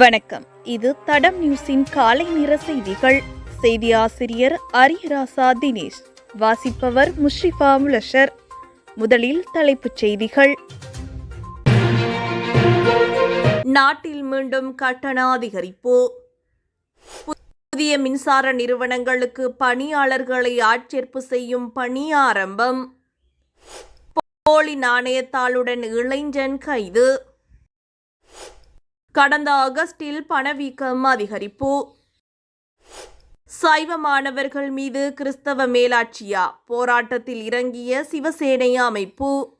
வணக்கம். இது தடம் நியூஸின் காலை நிற செய்திகள். செய்தி ஆசிரியர் அரியராசா தினேஷ். வாசிப்பவர் முஷ்ரிஃபா முலஷர். முதலில் தலைப்புச் செய்திகள். நாட்டில் மீண்டும் கட்டண அதிகரிப்பு. புதிய மின்சார நிறுவனங்களுக்கு பணியாளர்களை ஆட்சேர்ப்பு செய்யும் பணி ஆரம்பம். போலி நாணயத்தாளுடன் இளைஞன் கைது. கடந்த ஆகஸ்டில் பணவீக்கம் அதிகரிப்பு. சைவ மாணவர்கள் மீது கிறிஸ்தவ மேலாட்சியா? போராட்டத்தில் இறங்கிய சிவசேனை அமைப்பு.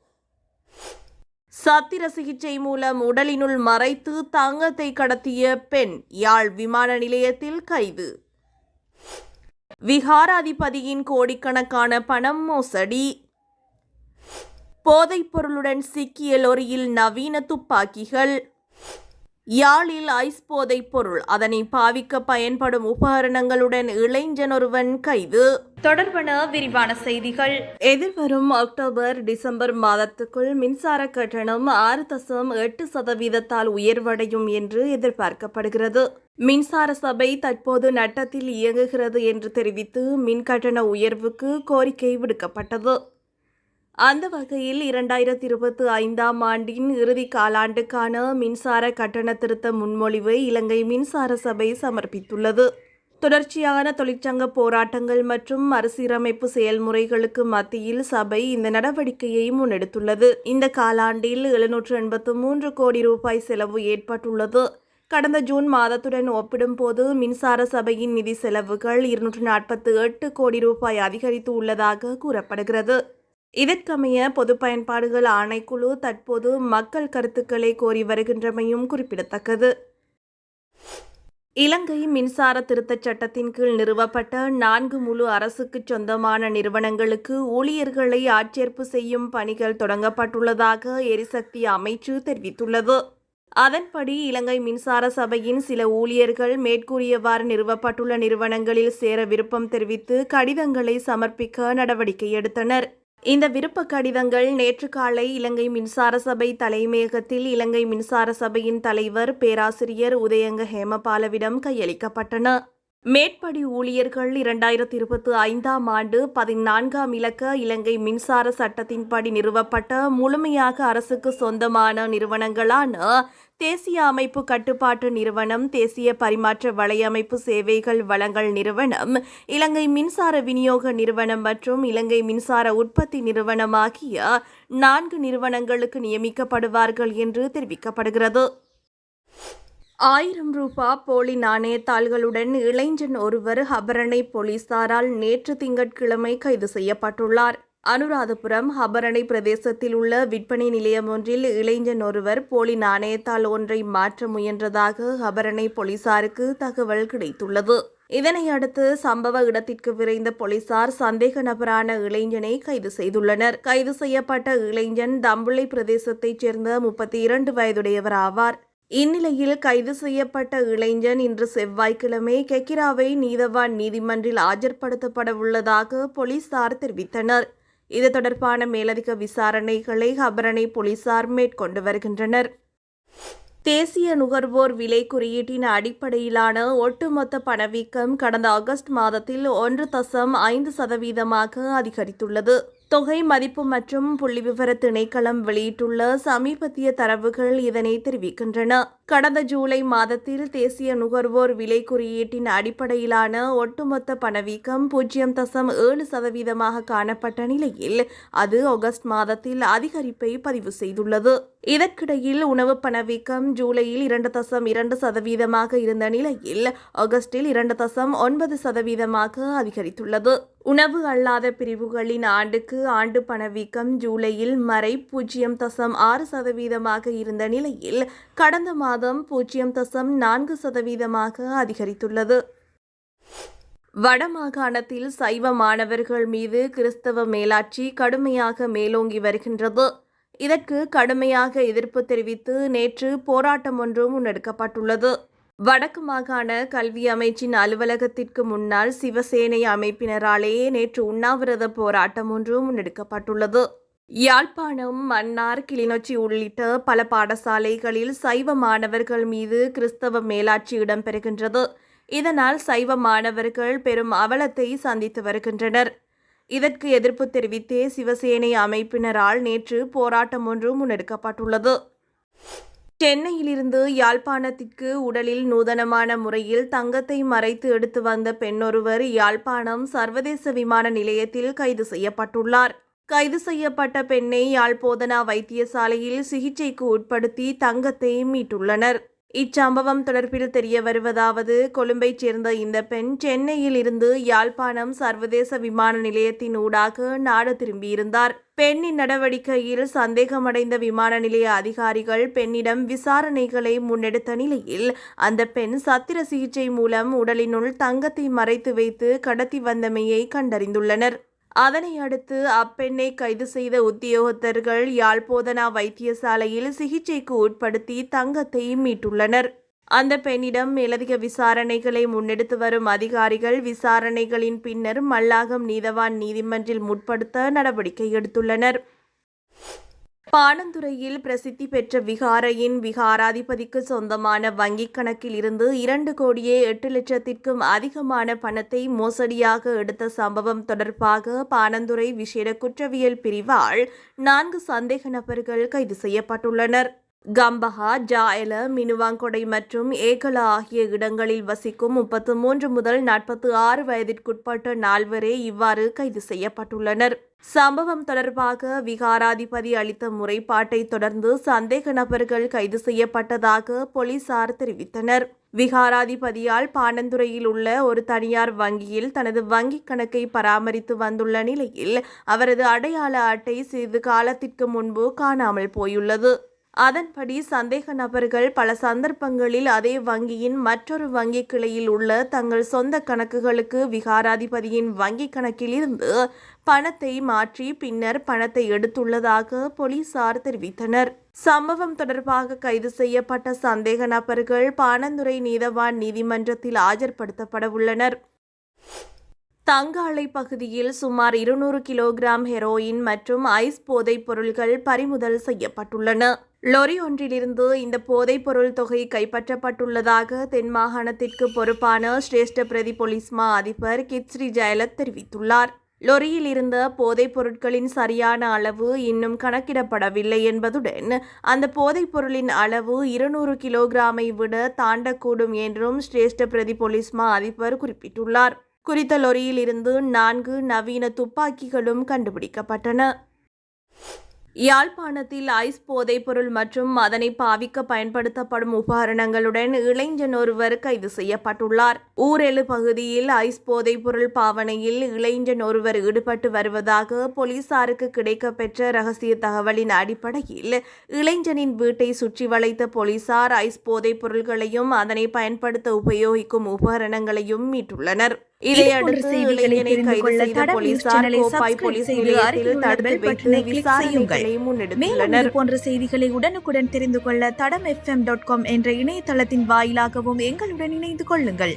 சத்திர சிகிச்சை மூலம் உடலினுள் மறைத்து தங்கத்தை கடத்திய பெண் யாழ் விமான நிலையத்தில் கைது. விகாராதிபதியின் கோடிக்கணக்கான பணம் மோசடி. போதைப் பொருளுடன் சிக்கிய லொரியில் நவீன துப்பாக்கிகள். யாழில் ஐஸ் போதைப் பொருள். அதனை பாவிக்க பயன்படும் உபகரணங்களுடன் இளைஞன் ஒருவன் கைது. தொடர்பான விரிவான செய்திகள். எதிர்வரும் அக்டோபர் டிசம்பர் மாதத்துக்குள் மின்சார கட்டணம் ஆறு தசம் எட்டு சதவீதத்தால் உயர்வடையும் என்று எதிர்பார்க்கப்படுகிறது. மின்சார சபை தற்போது நட்டத்தில் இயங்குகிறது என்று தெரிவித்து மின் கட்டண உயர்வுக்கு கோரிக்கை விடுக்கப்பட்டது. அந்த வகையில் இரண்டாயிரத்தி இருபத்தி ஐந்தாம் ஆண்டின் இறுதி காலாண்டுக்கான மின்சார கட்டண திருத்த முன்மொழிவை இலங்கை மின்சார சபை சமர்ப்பித்துள்ளது. தொடர்ச்சியான தொழிற்சங்க போராட்டங்கள் மற்றும் மறுசீரமைப்பு செயல்முறைகளுக்கு மத்தியில் சபை இந்த நடவடிக்கையை முன்னெடுத்துள்ளது. இந்த காலாண்டில் எழுநூற்று எண்பத்து மூன்று கோடி ரூபாய் செலவு ஏற்பட்டுள்ளது. கடந்த ஜூன் மாதத்துடன் ஒப்பிடும்போது மின்சார சபையின் நிதி செலவுகள் இருநூற்று நாற்பத்தி எட்டு கோடி ரூபாய் அதிகரித்து உள்ளதாக கூறப்படுகிறது. இதற்கமைய பொது பயன்பாடுகள் ஆணைக்குழு தற்போது மக்கள் கருத்துக்களை கோரி வருகின்றமையும் குறிப்பிடத்தக்கது. இலங்கை மின்சார திருத்தச் சட்டத்தின் கீழ் நிறுவப்பட்ட நான்கு முழு அரசுக்கு சொந்தமான நிறுவனங்களுக்கு ஊழியர்களை ஆட்சேர்ப்பு செய்யும் பணிகள் தொடங்கப்பட்டுள்ளதாக எரிசக்தி அமைச்சு தெரிவித்துள்ளது. அதன்படி இலங்கை மின்சார சபையின் சில ஊழியர்கள் மேற்கூறியவாறு நிறுவப்பட்டுள்ள நிறுவனங்களில் சேர விருப்பம் தெரிவித்து கடிதங்களை சமர்ப்பிக்க நடவடிக்கை எடுத்தனர். இந்த விருப்ப கடிதங்கள் நேற்று காலை இலங்கை மின்சார சபை தலைமையகத்தில் இலங்கை மின்சார சபையின் தலைவர் பேராசிரியர் உதயங்க ஹேமபாலவிடம் கையளிக்கப்பட்டன. மேற்படி ஊழியர்கள் இரண்டாயிரத்தி இருபத்தி ஐந்தாம் ஆண்டு பதினான்காம் இலக்க இலங்கை மின்சார சட்டத்தின்படி நிறுவப்பட்ட முழுமையாக அரசுக்கு சொந்தமான நிறுவனங்களான தேசிய அமைப்பு கட்டுப்பாட்டு நிறுவனம் தேசிய பரிமாற்ற வலையமைப்பு சேவைகள் வழங்கல் நிறுவனம் இலங்கை மின்சார விநியோக நிறுவனம் மற்றும் இலங்கை மின்சார உற்பத்தி நிறுவனம் ஆகிய நான்கு நிறுவனங்களுக்கு நியமிக்கப்படுவார்கள் என்று தெரிவிக்கப்படுகிறது. ஆயிரம் ரூபா போலி நாணயத்தாள்களுடன் இளைஞன் ஒருவர் ஹபரணை போலீசாரால் நேற்று திங்கட்கிழமை கைது செய்யப்பட்டுள்ளார். அனுராதபுரம் ஹபரணை பிரதேசத்தில் உள்ள விற்பனை நிலையம் ஒன்றில் இளைஞன் ஒருவர் போலி நாணயத்தால் ஒன்றை மாற்ற முயன்றதாக ஹபரணை போலீசாருக்கு தகவல் கிடைத்துள்ளது. இதனை அடுத்து சம்பவ இடத்திற்கு விரைந்த போலீசார் சந்தேக நபரான இளைஞனை கைது செய்துள்ளனர். கைது செய்யப்பட்ட இளைஞன் தம்புளை பிரதேசத்தைச் சேர்ந்த முப்பத்தி இரண்டு வயதுடையவர் ஆவார். இந்நிலையில் கைது செய்யப்பட்ட இளைஞன் இன்று செவ்வாய்க்கிழமை கெக்கிராவை நீதவான் நீதிமன்றில் ஆஜர்படுத்தப்பட உள்ளதாக போலீசார் தெரிவித்தனர். இது தொடர்பான மேலதிக விசாரணைகளை ஹபரணை போலீசார் மேற்கொண்டு வருகின்றனர். தேசிய நுகர்வோர் விலை குறியீட்டின் அடிப்படையிலான ஒட்டுமொத்த பணவீக்கம் கடந்த ஆகஸ்ட் மாதத்தில் ஒன்று தசம் ஐந்து சதவீதமாக அதிகரித்துள்ளது. தொகை மதிப்பு மற்றும் புள்ளிவிவர திணைக்களம் வெளியிட்டுள்ள சமீபத்திய தரவுகள் இதனை தெரிவிக்கின்றன. கடந்த ஜூலை மாதத்தில் தேசிய நுகர்வோர் விலை குறியீட்டின் அடிப்படையிலான ஒட்டுமொத்த பணவீக்கம் பூஜ்ஜியம் தசம் ஏழு சதவீதமாக காணப்பட்ட நிலையில் அது ஆகஸ்ட் மாதத்தில் அதிகரிப்பை பதிவு செய்துள்ளது. இதற்கிடையில் உணவு பணவீக்கம் ஜூலையில் இரண்டு தசம் இரண்டு சதவீதமாக இருந்த நிலையில் ஆகஸ்டில் இரண்டு தசம் ஒன்பது சதவீதமாக அதிகரித்துள்ளது. உணவு அல்லாத பிரிவுகளின் ஆண்டுக்கு ஆண்டு பணவீக்கம் ஜூலையில் மறை பூஜ்ஜியம் தசம் ஆறு சதவீதமாக இருந்த நிலையில் கடந்த மாதம் பூஜ்ஜியம் தசம் நான்கு சதவீதமாக அதிகரித்துள்ளது. வடமாகாணத்தில் சைவ மாணவர்கள் மீது கிறிஸ்தவ மேலாட்சி கடுமையாக மேலோங்கி வருகின்றது. இதற்கு கடுமையாக எதிர்ப்பு தெரிவித்து நேற்று போராட்டம் ஒன்றும் முன்னெடுக்கப்பட்டுள்ளது. வடக்கு மாகாண கல்வி அமைச்சின் அலுவலகத்திற்கு முன்னால் சிவசேனை அமைப்பினராலேயே நேற்று உண்ணாவிரத போராட்டம் ஒன்று முன்னெடுக்கப்பட்டுள்ளது. யாழ்ப்பாணம் மன்னார் கிளிநொச்சி உள்ளிட்ட பல பாடசாலைகளில் சைவ மாணவர்கள் மீது கிறிஸ்தவ மேலாட்சி இடம்பெறுகின்றது. இதனால் சைவ மாணவர்கள் பெரும் அவலத்தை சந்தித்து வருகின்றனர். இதற்கு எதிர்ப்பு தெரிவித்தே சிவசேனை அமைப்பினரால் நேற்று போராட்டம் ஒன்று முன்னெடுக்கப்பட்டுள்ளது. சென்னையிலிருந்து யாழ்ப்பாணத்திற்கு உடலில் நூதனமான முறையில் தங்கத்தை மறைத்து எடுத்து வந்த பெண்ணொருவர் யாழ்ப்பாணம் சர்வதேச விமான நிலையத்தில் கைது செய்யப்பட்டுள்ளார். கைது செய்யப்பட்ட பெண்ணை யாழ்போதனா வைத்தியசாலையில் சிகிச்சைக்கு உட்படுத்தி தங்கத்தை மீட்டுள்ளனர். இச்சம்பவம் தொடர்பில் தெரிய வருவதாவது கொழும்பைச் சேர்ந்த இந்த பெண் சென்னையில் இருந்து யாழ்ப்பாணம் சர்வதேச விமான நிலையத்தின் ஊடாக நாடு திரும்பியிருந்தார் பெண்ணின் நடவடிக்கையில் சந்தேகமடைந்த விமான நிலைய அதிகாரிகள் பெண்ணிடம் விசாரணைகளை முன்னெடுத்த நிலையில் அந்த பெண் சத்திர சிகிச்சை மூலம் உடலினுள் தங்கத்தை மறைத்து வைத்து கடத்தி வந்தமையை கண்டறிந்துள்ளனர். அதனை அடுத்து அப்பெண்ணை கைது செய்த உத்தியோகத்தர்கள் யாழ்போதனா வைத்தியசாலையில் சிகிச்சைக்கு உட்படுத்தி தங்கத்தை மீட்டுள்ளனர். அந்த பெண்ணிடம் மேலதிக விசாரணைகளை முன்னெடுத்து வரும் அதிகாரிகள் விசாரணைகளின் பின்னர் மல்லாகம் நீதவான் நீதிமன்றில் முற்படுத்த நடவடிக்கை எடுத்துள்ளனர். பாணந்துறையில் பிரசித்தி பெற்ற விகாரையின் விகாராதிபதிக்கு சொந்தமான வங்கிக் கணக்கில் இருந்து இரண்டு கோடியே எட்டு லட்சத்திற்கும் அதிகமான பணத்தை மோசடியாக எடுத்த சம்பவம் தொடர்பாக பாணந்துறை விசேட குற்றவியல் பிரிவால் நான்கு சந்தேக நபர்கள் கைது செய்யப்பட்டுள்ளனர். கம்பஹா ஜாயல மினுவாங்கொடை மற்றும் ஏகல ஆகிய இடங்களில் வசிக்கும் முப்பத்து மூன்று முதல் நாற்பத்து ஆறு வயதிற்குட்பட்ட நால்வரே இவ்வாறு கைது செய்யப்பட்டுள்ளனர். சம்பவம் தொடர்பாக விகாராதிபதி அளித்த முறைப்பாட்டை தொடர்ந்து சந்தேக நபர்கள் கைது செய்யப்பட்டதாக போலீசார் தெரிவித்தனர். விகாராதிபதியால் பாணந்துறையில் உள்ள ஒரு தனியார் வங்கியில் தனது வங்கிக் கணக்கை பராமரித்து வந்துள்ள நிலையில் அவரது அடையாள அட்டை சிறிது காலத்திற்கு முன்பு காணாமல் போயுள்ளது. அதன்படி சந்தேக நபர்கள் பல சந்தர்ப்பங்களில் அதே வங்கியின் மற்றொரு வங்கி கிளையில் உள்ள தங்கள் சொந்த கணக்குகளுக்கு விகாராதிபதியின் வங்கிக் கணக்கில் இருந்து பணத்தை மாற்றி பின்னர் பணத்தை எடுத்துள்ளதாக போலீசார் தெரிவித்தனர். சம்பவம் தொடர்பாக கைது செய்யப்பட்ட சந்தேக நபர்கள் பானந்துறை நீதவான் நீதிமன்றத்தில் ஆஜர்படுத்தப்பட உள்ளனர். தங்காலை பகுதியில் சுமார் இருநூறு கிலோகிராம் ஹெரோயின் மற்றும் ஐஸ் போதைப் பொருட்கள் பறிமுதல் செய்யப்பட்டுள்ளன. லொரி ஒன்றிலிருந்து இந்த போதைப் பொருள் தொகை கைப்பற்றப்பட்டுள்ளதாக தென் மாகாணத்திற்கு பொறுப்பான சிரேஷ்ட பிரதி போலீஸ் மா அதிபர் கித்ஸ்ரீ ஜெயலத் தெரிவித்துள்ளார். லொரியில் இருந்த போதைப் பொருட்களின் சரியான அளவு இன்னும் கணக்கிடப்படவில்லை என்பதுடன் அந்த போதைப் பொருளின் அளவு இருநூறு கிலோகிராமை விட தாண்டக்கூடும் என்றும் சிரேஷ்ட பிரதி போலீஸ் மா அதிபர் குறிப்பிட்டுள்ளார். குறித்த லொரியில் இருந்து நான்கு நவீன துப்பாக்கிகளும் கண்டுபிடிக்கப்பட்டன. யாழ்ப்பாணத்தில் ஐஸ் போதைப்பொருள் மற்றும் அதனை பாவிக்க பயன்படுத்தப்படும் உபகரணங்களுடன் இளைஞன் ஒருவர் கைது செய்யப்பட்டுள்ளார். ஊரெழு பகுதியில் ஐஸ் போதைப்பொருள் பாவனையில் இளைஞன் ஒருவர் ஈடுபட்டு வருவதாக போலீசாருக்கு கிடைக்கப்பெற்ற ரகசிய தகவலின் அடிப்படையில் இளைஞனின் வீட்டை சுற்றி வளைத்த போலீசார் ஐஸ் போதைப் பொருள்களையும் அதனை பயன்படுத்த உபயோகிக்கும் உபகரணங்களையும் மீட்டுள்ளனர். இதையடுத்து இளைஞனை கைது செய்த போலீசார் கோப்பாய் போலீஸ் நிலையத்தில் தடுத்து வைத்து விசாரணைகளை மேலும் முன்னெடுத்துள்ளனர். இது போன்ற செய்திகளை உடனுக்குடன் தெரிந்து கொள்ள தடம் எஃப்எம் டாட் காம் என்ற இணையதளத்தின் வாயிலாகவும் எங்களுடன் இணைந்து கொள்ளுங்கள்.